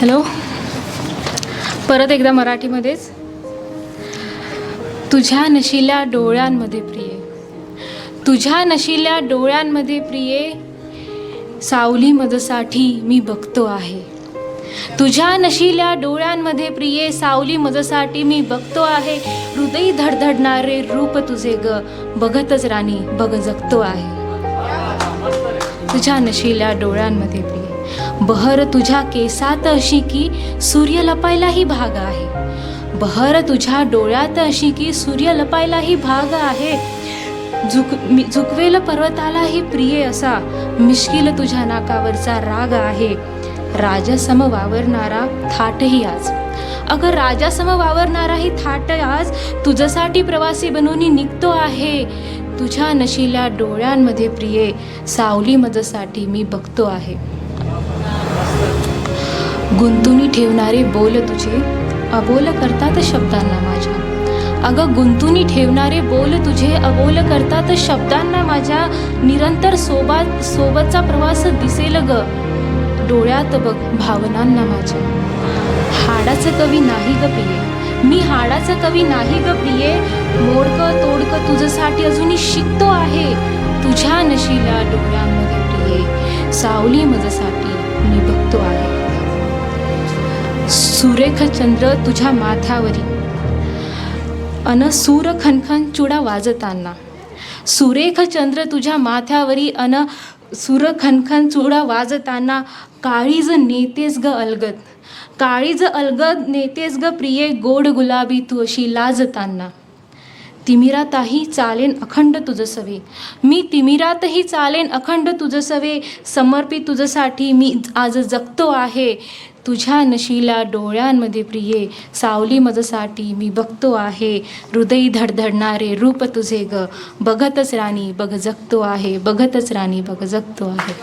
Hello. परत एकदा मराठीमध्येच. तुझ्या नशिल्या डोळ्यांमध्ये प्रिये. तुझ्या नशिल्या डोळ्यांमध्ये प्रिये. सावली मजसाठी मी बघतो आहे. तुझ्या नशिल्या डोळ्यांमध्ये प्रिये. सावली मजसाठी मी बघतो आहे. हृदय धडधडणारे रूप तुझे ग. बघतच राणी बघ जगतो आहे. तुझ्या नशिल्या डोळ्यांमध्ये प्रिय. बहर तुझ्या केसात अशी की सूर्य लपायलाही भाग आहे. बहर तुझ्या डोळ्यात अशी की सूर्य लपायलाही भाग आहे. झुक मी झुकवेल पर्वतालाही प्रिय असा. मिश्किल तुझ्या नाकावरचा राग आहे. राजासम वावरणारा थाटही आज. अगं राजासम वावरणाराही थाट आज. तुझ्यासाठी प्रवासी बनून निघतो आहे. तुझ्या नशिल्या डोळ्यांमध्ये प्रिये सावली मजसाठी मी बघतो आहे. गुंतुनी ठेवणारे बोल तुझे अबोल करतात शब्दांना माझ्या. अगं गुंतुनी ठेवणारे बोल तुझे अबोल करतात शब्दांना माझ्या. निरंतर सोबत सोबतचा प्रवास दिसेल ग. डोळ्यात बघ भावनांना माझ्या. हाडाचं कवी नाही ग प्रिये. मी हाडाचं कवी नाही ग प्रिये. मोडकं तोडकं तुझ्यासाठी अजूनही शिकतो आहे. तुझ्या नशीला डोळ्यांमध्ये प्रिये. सावली माझ्यासाठी मी बघतो आहे. सुरेख चंद्र तुझ्या माथ्यावरी. अन सूर खनखन चुडा वाजताना. सुरेख चंद्र तुझ्या माथ्यावरी अन सुर खनखन चुडा वाजताना काळीज नेतेस ग अलगद. काळीज अलगद नेतेस ग प्रिये गोड गुलाबी तू अशी लाजताना. तिमिरातही चालेन अखंड तुझं सवे. मी तिमिरातही चालेन अखंड तुझं सवे. समर्पित तुझ्यासाठी मी आज जगतो आहे. तुझ्या नशीला डोळ्यांमध्ये प्रिये सावली मजसाठी मी बघतो आहे. हृदय धडधडणारे रूप तुझे ग. बघतच राणी बघ जगतो आहे बघतच राणी बघ जगतो आहे.